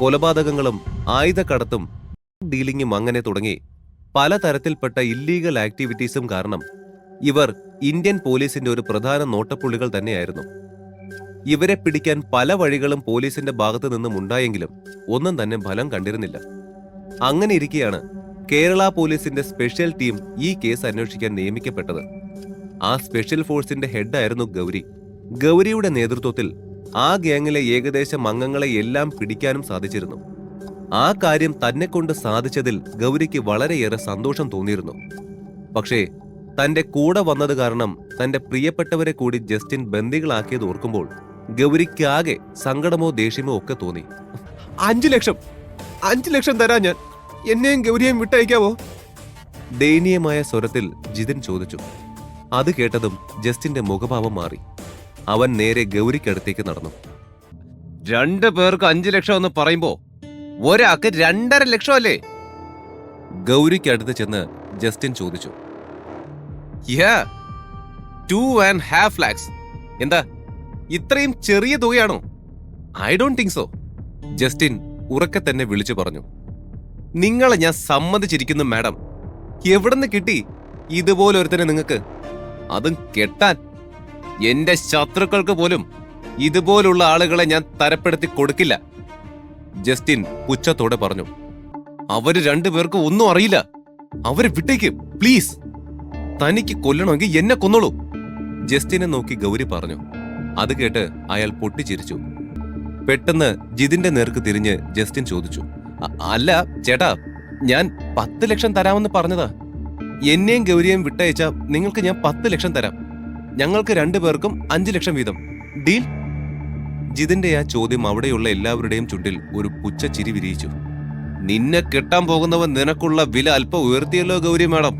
കൊലപാതകങ്ങളും ആയുധക്കടത്തും ഡീലിംഗും അങ്ങനെ തുടങ്ങി പലതരത്തിൽപ്പെട്ട ഇല്ലീഗൽ ആക്ടിവിറ്റീസും കാരണം ഇവർ ഇന്ത്യൻ പോലീസിന്റെ ഒരു പ്രധാന നോട്ടപ്പുള്ളികൾ തന്നെയായിരുന്നു. ഇവരെ പിടിക്കാൻ പല വഴികളും പോലീസിന്റെ ഭാഗത്തു നിന്നും ഉണ്ടായെങ്കിലും ഒന്നും തന്നെ ഫലം കണ്ടിരുന്നില്ല. അങ്ങനെ ഇരിക്കെയാണ് കേരള പോലീസിന്റെ സ്പെഷ്യൽ ടീം ഈ കേസ് അന്വേഷിക്കാൻ നിയമിക്കപ്പെട്ടത്. ആ സ്പെഷ്യൽ ഫോഴ്സിന്റെ ഹെഡായിരുന്നു ഗൗരി. ഗൗരിയുടെ നേതൃത്വത്തിൽ ആ ഗ്യാങ്ങിലെ ഏകദേശം അംഗങ്ങളെ എല്ലാം പിടിക്കാനും സാധിച്ചിരുന്നു. ആ കാര്യം തന്നെ കൊണ്ട് സാധിച്ചതിൽ ഗൗരിക്ക് വളരെയേറെ സന്തോഷം തോന്നിയിരുന്നു. പക്ഷേ തന്റെ കൂടെ വന്നത് കാരണം തന്റെ പ്രിയപ്പെട്ടവരെ കൂടി ജസ്റ്റിൻ ബന്ദികളാക്കിയത് ഓർക്കുമ്പോൾ ഗൗരിക്കാകെ സങ്കടമോ ദേഷ്യമോ ഒക്കെ തോന്നി. അഞ്ചു ലക്ഷം. അഞ്ചു ലക്ഷം തരാ ഞാൻ. എന്നെയും ഗൗരിയെയും വിട്ടയക്കാവോ? ദയനീയമായ സ്വരത്തിൽ ജിതിൻ ചോദിച്ചു. അത് കേട്ടതും ജസ്റ്റിന്റെ മുഖഭാവം മാറി. അവൻ നേരെ ഗൗരിക്കടുത്തേക്ക് നടന്നു. രണ്ട് പേർക്ക് അഞ്ചു ലക്ഷം എന്ന് പറയുമ്പോ ഒരാൾക്ക് രണ്ടര ലക്ഷം അല്ലേ? ഗൗരിക്കടുത്ത് ചെന്ന് ജസ്റ്റിൻ ചോദിച്ചു. Two and half lakhs. എന്താ ഇത്രയും ചെറിയ തുകയാണോ? I don't think so. Justin ഉറക്കെ തന്നെ വിളിച്ചു പറഞ്ഞു. നിങ്ങളെ ഞാൻ സമ്മതിച്ചിരിക്കുന്നു മാഡം. എവിടുന്ന് കിട്ടി ഇതുപോലൊരുത്തനെ നിങ്ങൾക്ക്? അതും കെട്ടാൻ. എന്റെ ശത്രുക്കൾക്ക് പോലും ഇതുപോലുള്ള ആളുകളെ ഞാൻ തരപ്പെടുത്തി കൊടുക്കില്ല. ജസ്റ്റിൻ പുച്ഛത്തോടെ പറഞ്ഞു. അവർ രണ്ടുപേർക്കും ഒന്നും അറിയില്ല. അവരെ വിട്ടേക്ക് പ്ലീസ്. തനിക്ക് കൊല്ലണമെങ്കിൽ എന്നെ കൊന്നോളൂ. ജസ്റ്റിനെ നോക്കി ഗൗരി പറഞ്ഞു. അത് കേട്ട് അയാൾ പൊട്ടിച്ചിരിച്ചു. പെട്ടെന്ന് ജിതിന്റെ നേർക്ക് തിരിഞ്ഞ് ജസ്റ്റിൻ ചോദിച്ചു. അല്ല ചേട്ടാ ഞാൻ പത്ത് ലക്ഷം തരാമെന്ന് പറഞ്ഞതാ. എന്നെയും ഗൗരിയെയും വിട്ടയച്ച നിങ്ങൾക്ക് ഞാൻ പത്ത് ലക്ഷം തരാം. ഞങ്ങൾക്ക് രണ്ടുപേർക്കും അഞ്ചു ലക്ഷം വീതം. ഡീൽ? ജിതിന്റെ ആ ചോദ്യം അവിടെയുള്ള എല്ലാവരുടെയും ചുണ്ടിൽ ഒരു പുച്ച ചിരി വിരിയിച്ചു. നിന്നെ കെട്ടാൻ പോകുന്നവൻ നിനക്കുള്ള വില അല്പം ഉയർത്തിയല്ലോ ഗൗരി മാഡം.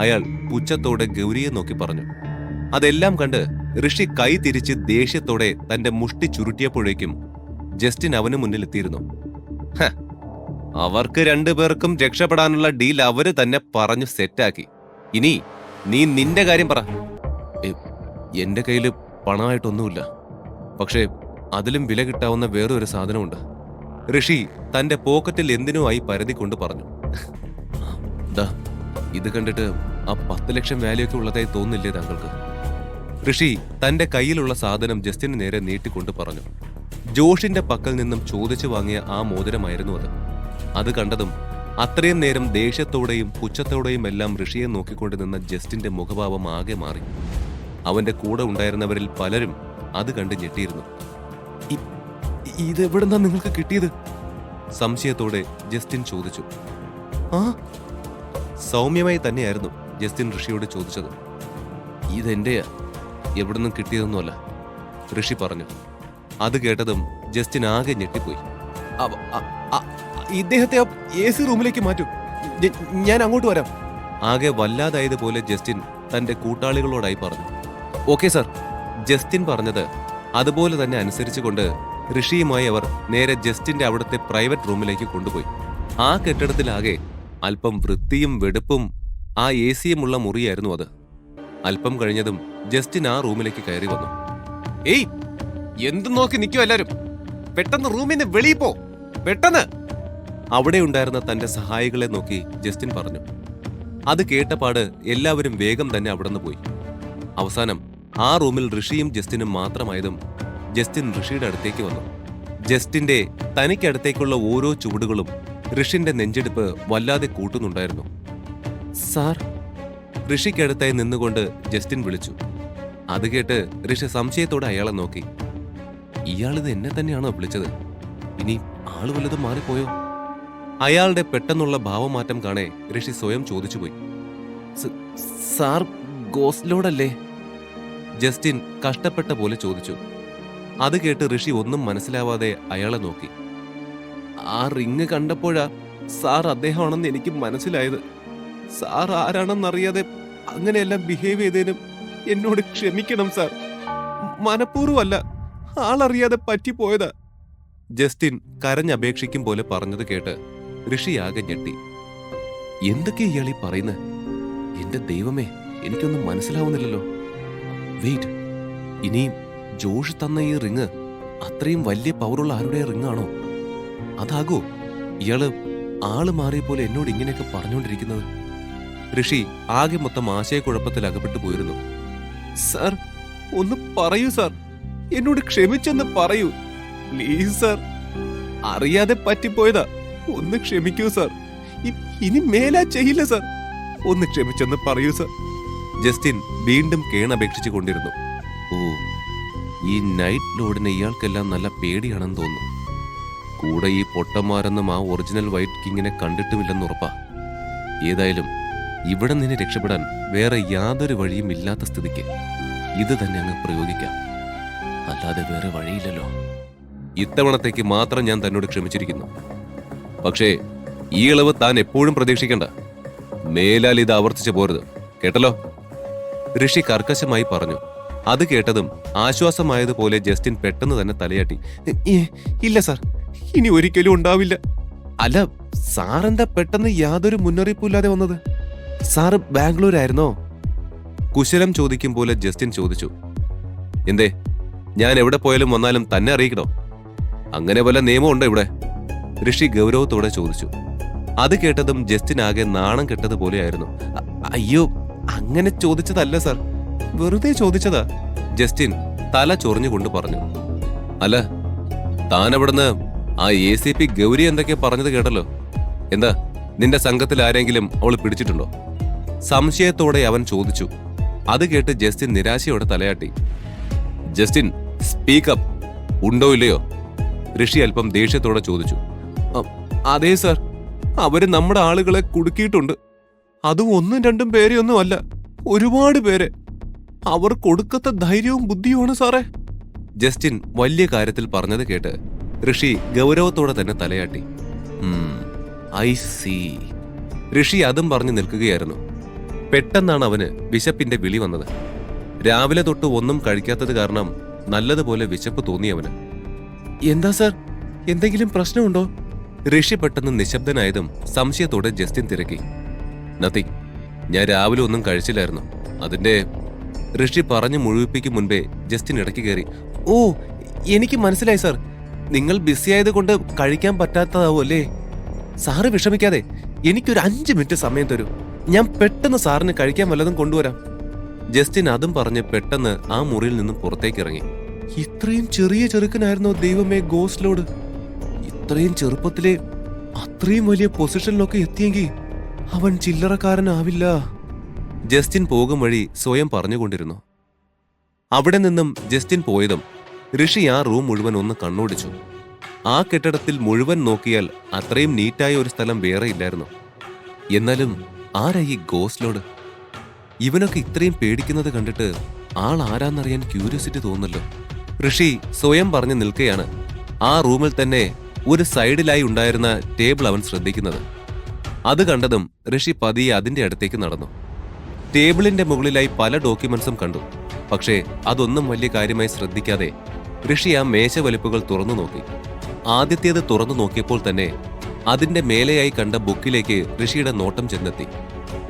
അയാൾ പുച്ഛത്തോടെ ഗൗരിയെ നോക്കി പറഞ്ഞു. അതെല്ലാം കണ്ട് ഋഷി കൈ തിരിച്ച് ദേഷ്യത്തോടെ തന്റെ മുഷ്ടി ചുരുട്ടിയപ്പോഴേക്കും ജസ്റ്റിൻ അവന് മുന്നിലെത്തിയിരുന്നു അവർക്ക് രണ്ടുപേർക്കും രക്ഷപ്പെടാനുള്ള ഡീൽ അവർ തന്നെ പറഞ്ഞു സെറ്റാക്കി ഇനി നീ നിന്റെ കാര്യം പറ. എന്റെ കയ്യിൽ പണമായിട്ടൊന്നുമില്ല. പക്ഷേ അതിലും വില കിട്ടാവുന്ന വേറൊരു സാധനമുണ്ട്. ഋഷി തന്റെ പോക്കറ്റിൽ എന്തിനോ ആയി പരതിക്കൊണ്ട് പറഞ്ഞു. ദാ ഇത് കണ്ടിട്ട് ആ പത്ത് ലക്ഷം വാല്യൂ ഒക്കെ ഉള്ളതായി തോന്നില്ലേ താങ്കൾക്ക്? ഋഷി തന്റെ കയ്യിലുള്ള സാധനം ജസ്റ്റിന് നേരെ നീട്ടിക്കൊണ്ട് പറഞ്ഞു. ജോഷിന്റെ പക്കൽ നിന്നും ചോദിച്ചു വാങ്ങിയ ആ മോതിരമായിരുന്നു അത്. അത് കണ്ടതും അത്രയും നേരം ദേഷ്യത്തോടെയും പുച്ഛത്തോടെയും എല്ലാം ഋഷിയെ നോക്കിക്കൊണ്ട് നിന്ന ജസ്റ്റിന്റെ മുഖഭാവം ആകെ മാറി. അവന്റെ കൂടെ ഉണ്ടായിരുന്നവരിൽ പലരും അത് കണ്ട് ഞെട്ടിയിരുന്നു. "ഇ- ഇതെവിടുന്നാ നിങ്ങൾക്ക് കിട്ടിയത്? സംശയത്തോടെ ജസ്റ്റിൻ ചോദിച്ചു. ആ? സൗമ്യമായി തന്നെയായിരുന്നു ജസ്റ്റിൻ ഋഷിയോട് ചോദിച്ചത്. ഇതെന്റെയാ? എവിടുന്നും കിട്ടിയതൊന്നുമല്ല ഋഷി പറഞ്ഞു. അത് കേട്ടതും ജസ്റ്റിൻ ആകെ ഞെട്ടിപ്പോയി. ഇദ്ദേഹത്തെ എ സി റൂമിലേക്ക് മാറ്റൂ. ഞാൻ അങ്ങോട്ട് വരാം. ആകെ വല്ലാതായതുപോലെ ജസ്റ്റിൻ തന്റെ കൂട്ടാളികളോടായി പറഞ്ഞു. Okay sir. ജസ്റ്റിൻ പറഞ്ഞത് അതുപോലെ തന്നെ അനുസരിച്ചുകൊണ്ട് ഋഷിയുമായി അവർ നേരെ ജസ്റ്റിന്റെ അവിടുത്തെ പ്രൈവറ്റ് റൂമിലേക്ക് കൊണ്ടുപോയി. ആ കെട്ടിടത്തിലാകെ അല്പം വൃത്തിയും വെടുപ്പും ആ എ സിയുമുള്ള മുറിയായിരുന്നു അത്. അല്പം കഴിഞ്ഞതും ജസ്റ്റിൻ ആ റൂമിലേക്ക് കയറി വന്നു. ഏയ്! എന്തു നോക്കി നിൽക്കും എല്ലാരും? പെട്ടെന്ന് റൂമിൽ നിന്ന് വെളിയിൽ പോ. പെട്ടെന്ന്. അവിടെ ഉണ്ടായിരുന്ന തന്റെ സഹായികളെ നോക്കി ജസ്റ്റിൻ പറഞ്ഞു. അത് കേട്ടപാട് എല്ലാവരും വേഗം തന്നെ അവിടെ നിന്ന് പോയി. അവസാനം ആ റൂമിൽ ഋഷിയും ജസ്റ്റിനും മാത്രമായതും ജസ്റ്റിൻ ഋഷിയുടെ അടുത്തേക്ക് വന്നു. ജസ്റ്റിന്റെ തനിക്കടുത്തേക്കുള്ള ഓരോ ചുവടുകളും ഋഷിന്റെ നെഞ്ചെടുപ്പ് വല്ലാതെ കൂട്ടുന്നുണ്ടായിരുന്നു. സാർ ഋഷിക്കടുത്തായി നിന്നുകൊണ്ട് ജസ്റ്റിൻ വിളിച്ചു. അത് കേട്ട് ഋഷി സംശയത്തോടെ അയാളെ നോക്കി. ഇയാളിത് എന്നെ തന്നെയാണോ വിളിച്ചത്? ഇനി ആൾ വല്ലതും മാറിപ്പോയോ? അയാളുടെ പെട്ടെന്നുള്ള ഭാവമാറ്റം കാണേ ഋഷി സ്വയം ചോദിച്ചുപോയി. "സ- സാർ ഗോസ്ലോഡല്ലേ? ജസ്റ്റിൻ കഷ്ടപ്പെട്ട പോലെ ചോദിച്ചു. അത് കേട്ട് ഋഷി ഒന്നും മനസ്സിലാവാതെ അയാളെ നോക്കി. ആ റിങ് കണ്ടപ്പോഴാ സാർ അദ്ദേഹമാണെന്ന് എനിക്ക് മനസ്സിലായത്. സാർ ആരാണെന്നറിയാതെ അങ്ങനെയെല്ലാം ബിഹേവ് ചെയ്തതിനും എന്നോട് ക്ഷമിക്കണം സാർ. മനഃപൂർവമല്ല ആളറിയാതെ പറ്റിപ്പോയതാ. ജസ്റ്റിൻ കരഞ്ഞപേക്ഷിക്കും പോലെ പറഞ്ഞത് കേട്ട് ഋഷി ആകെ ഞെട്ടി. എന്തൊക്കെ ഇയാളീ പറയുന്നത് എന്റെ ദൈവമേ എനിക്കൊന്നും മനസ്സിലാവുന്നില്ലല്ലോ. വെയിറ്റ് ഇനിയും ജോഷ് തന്ന ഈ റിങ് അത്രയും വലിയ പവറുള്ള ആരുടെ റിങ് ആണോ? അതാകോ ഇയാൾ ആൾ മാറിയ പോലെ എന്നോട് ഇങ്ങനെയൊക്കെ പറഞ്ഞുകൊണ്ടിരിക്കുന്നത്. ഋഷി ആകെ മൊത്തം ആശയക്കുഴപ്പത്തിൽ അകപ്പെട്ടു പോയിരുന്നു. സാർ ഒന്ന് പറയൂ സാർ. എന്നോട് ക്ഷമിച്ചെന്ന് പറയൂ. Please sir. അറിയാതെ പറ്റിപ്പോയതാ. ഒന്ന് ക്ഷമിക്കൂ സാർ. ഇനി മേലാ ചെയ്യില്ല സാർ. ഒന്ന് ക്ഷമിച്ചെന്ന് പറയൂ സാർ. ജസ്റ്റിൻ വീണ്ടും കേണപേക്ഷിച്ചു കൊണ്ടിരുന്നു. ഓ ഈ നൈറ്റ് ലോഡിന് ഇയാൾക്കെല്ലാം നല്ല പേടിയാണെന്ന് തോന്നുന്നു. കൂടെ ഈ പൊട്ടന്മാരെന്നും ആ ഒറിജിനൽ വൈറ്റ് കിങ്ങിനെ കണ്ടിട്ടുമില്ലെന്ന് ഉറപ്പാ. ഏതായാലും ഇവിടെ നിന്ന് രക്ഷപ്പെടാൻ വേറെ യാതൊരു വഴിയും ഇല്ലാത്ത സ്ഥിതിക്ക് ഇത് തന്നെ അങ്ങ് പ്രയോഗിക്കാം. അല്ലാതെ വേറെ വഴിയില്ലല്ലോ. ഇത്തവണത്തേക്ക് മാത്രം ഞാൻ തന്നോട് ക്ഷമിച്ചിരിക്കുന്നു. പക്ഷേ ഈ ഇളവ് താൻ എപ്പോഴും പ്രതീക്ഷിക്കണ്ട. മേലാൽ ഇത് ആവർത്തിച്ചു പോരുത്. കേട്ടല്ലോ? ഋഷി കർക്കശമായി പറഞ്ഞു. അത് കേട്ടതും ആശ്വാസമായതുപോലെ ജസ്റ്റിൻ പെട്ടെന്ന് തന്നെ തലയാട്ടി. ഇല്ല സാർ ഇനി ഒരിക്കലും ഉണ്ടാവില്ല. അല്ല സാറെന്താ പെട്ടെന്ന് യാതൊരു മുന്നറിയിപ്പും ഇല്ലാതെ വന്നത്? സാറ് ബാംഗ്ലൂരായിരുന്നോ? കുശലം ചോദിക്കും പോലെ ജസ്റ്റിൻ ചോദിച്ചു. എന്തേ ഞാൻ എവിടെ പോയാലും വന്നാലും തന്നെ അറിയിക്കണോ? അങ്ങനെ വല്ല നിയമമുണ്ടോ ഇവിടെ? ഋഷി ഗൗരവത്തോടെ ചോദിച്ചു. അത് കേട്ടതും ജസ്റ്റിൻ ആകെ നാണം കെട്ടതുപോലെയായിരുന്നു അയ്യോ അങ്ങനെ ചോദിച്ചതല്ല സർ. വെറുതെ ചോദിച്ചതാ. ജസ്റ്റിൻ തല ചൊറിഞ്ഞുകൊണ്ട് പറഞ്ഞു. അല്ല താൻ അവിടുന്ന് ആ എ സി പി ഗൗരി എന്തൊക്കെ പറഞ്ഞത് കേട്ടല്ലോ? എന്താ നിന്റെ സംഘത്തിൽ ആരെങ്കിലും അവൾ പിടിച്ചിട്ടുണ്ടോ? സംശയത്തോടെ അവൻ ചോദിച്ചു. അത് കേട്ട് ജസ്റ്റിൻ നിരാശയോടെ തലയാട്ടി. ജസ്റ്റിൻ സ്പീക്ക് അപ്പ് ഉണ്ടോ ഇല്ലയോ? ഋഷി അല്പം ദേഷ്യത്തോടെ ചോദിച്ചു. അതെ സാർ. അവർ നമ്മുടെ ആളുകളെ കുടുക്കിയിട്ടുണ്ട്. അതും ഒന്നും രണ്ടും പേരെയൊന്നും അല്ല. ഒരുപാട് പേരെ. അവർ കൊടുക്കത്ത ധൈര്യവും ബുദ്ധിയുമാണ് സാറേ. ജസ്റ്റിൻ വലിയ കാര്യത്തിൽ പറഞ്ഞത് കേട്ട് ഋഷി ഗൗരവത്തോടെ തന്നെ തലയാട്ടി. I C. ഋഷി അതും പറഞ്ഞു നിൽക്കുകയായിരുന്നു. പെട്ടെന്നാണ് അവന് വിശപ്പിന്റെ വിളി വന്നത്. രാവിലെ തൊട്ട് ഒന്നും കഴിക്കാത്തത് കാരണം നല്ലതുപോലെ വിശപ്പ് തോന്നി അവന്. എന്താ സാർ? എന്തെങ്കിലും പ്രശ്നമുണ്ടോ? ഋഷി പെട്ടെന്ന് നിശബ്ദനായതും സംശയത്തോടെ ജസ്റ്റിൻ തിരക്കി. നത്തിങ് ഞാൻ രാവിലെ ഒന്നും കഴിച്ചില്ലായിരുന്നു. അതിന്റെ ഋഷി പറഞ്ഞു മുഴുവിപ്പിക്കും മുൻപേ ജസ്റ്റിൻ ഇടയ്ക്ക് കയറി ഓ എനിക്ക് മനസ്സിലായി സാർ. നിങ്ങൾ ബിസി ആയതുകൊണ്ട് കഴിക്കാൻ പറ്റാത്തതാവും അല്ലേ? സാറ് വിഷമിക്കാതെ എനിക്കൊരു അഞ്ച് മിനിറ്റ് സമയം തരൂ. ഞാൻ പെട്ടെന്ന് സാറിന് കഴിക്കാൻ വല്ലതും കൊണ്ടുവരാം. ജസ്റ്റിൻ അതും പറഞ്ഞ് പെട്ടെന്ന് ആ മുറിയിൽ നിന്നും പുറത്തേക്ക് ഇറങ്ങി. ഇത്രയും ചെറിയ ചെറുക്കനായിരുന്നു ദൈവമേ ഗോസ്ലോട്? ഇത്രയും ചെറുപ്പത്തിലെ അത്രയും വലിയ പൊസിഷനിലൊക്കെ എത്തിയെങ്കിൽ അവൻ ചില്ലറക്കാരനാവില്ല. ജസ്റ്റിൻ പോകും വഴി സ്വയം പറഞ്ഞുകൊണ്ടിരുന്നു. അവിടെ നിന്നും ജസ്റ്റിൻ പോയതും ഋഷി ആ റൂം മുഴുവൻ ഒന്ന് കണ്ണോടിച്ചു. ആ കെട്ടിടത്തിൽ മുഴുവൻ നോക്കിയാൽ അത്രയും നീറ്റായ ഒരു സ്ഥലം വേറെ ഇല്ലായിരുന്നു. എന്നാലും ആരാ ഈ ഇവനൊക്കെ ഇത്രയും പേടിക്കുന്നത് കണ്ടിട്ട് ആൾ ആരാന്നറിയാൻ ക്യൂരിയോസിറ്റി തോന്നല്ലോ ഋഷി സ്വയം പറഞ്ഞു നിൽക്കുകയാണ് ആ റൂമിൽ തന്നെ ഒരു സൈഡിലായി ഉണ്ടായിരുന്ന ടേബിൾ അവൻ ശ്രദ്ധിക്കുന്നത്. അത് കണ്ടതും ഋഷി പതിയെ അതിന്റെ അടുത്തേക്ക് നടന്നു. ടേബിളിന്റെ മുകളിലായി പല ഡോക്യുമെന്റ്സും കണ്ടു. പക്ഷേ അതൊന്നും വലിയ കാര്യമായി ശ്രദ്ധിക്കാതെ ഋഷി ആ മേശവലിപ്പുകൾ തുറന്നു നോക്കി. ആദ്യത്തേത് തുറന്നു നോക്കിയപ്പോൾ തന്നെ അതിന്റെ മേലെയായി കണ്ട ബുക്കിലേക്ക് ഋഷിയുടെ നോട്ടം ചെന്നെത്തി.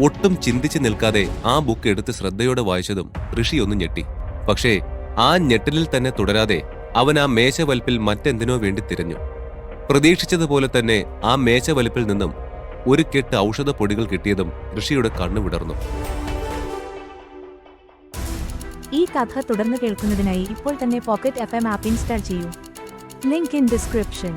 ഒട്ടും ചിന്തിച്ചു നിൽക്കാതെ ആ ബുക്ക് എടുത്ത് ശ്രദ്ധയോടെ വായിച്ചതും ഋഷി ഒന്ന് ഞെട്ടി. പക്ഷേ ആ ഞെട്ടലിൽ തന്നെ തുടരാതെ അവൻ ആ മേശവലിപ്പിൽ മറ്റെന്തിനോ വേണ്ടി തിരഞ്ഞു. പ്രതീക്ഷിച്ചതുപോലെ തന്നെ ആ മേശവലിപ്പിൽ നിന്നും ഒരു കെട്ട് ഔഷധ പൊടികൾ കിട്ടിയതും ഋഷിയുടെ കണ്ണു വിടർന്നു. ഈ കഥ തുടർന്ന് കേൾക്കുന്നതിനായി ഇപ്പോൾ തന്നെ pocket F M app install ചെയ്യൂ. Link in description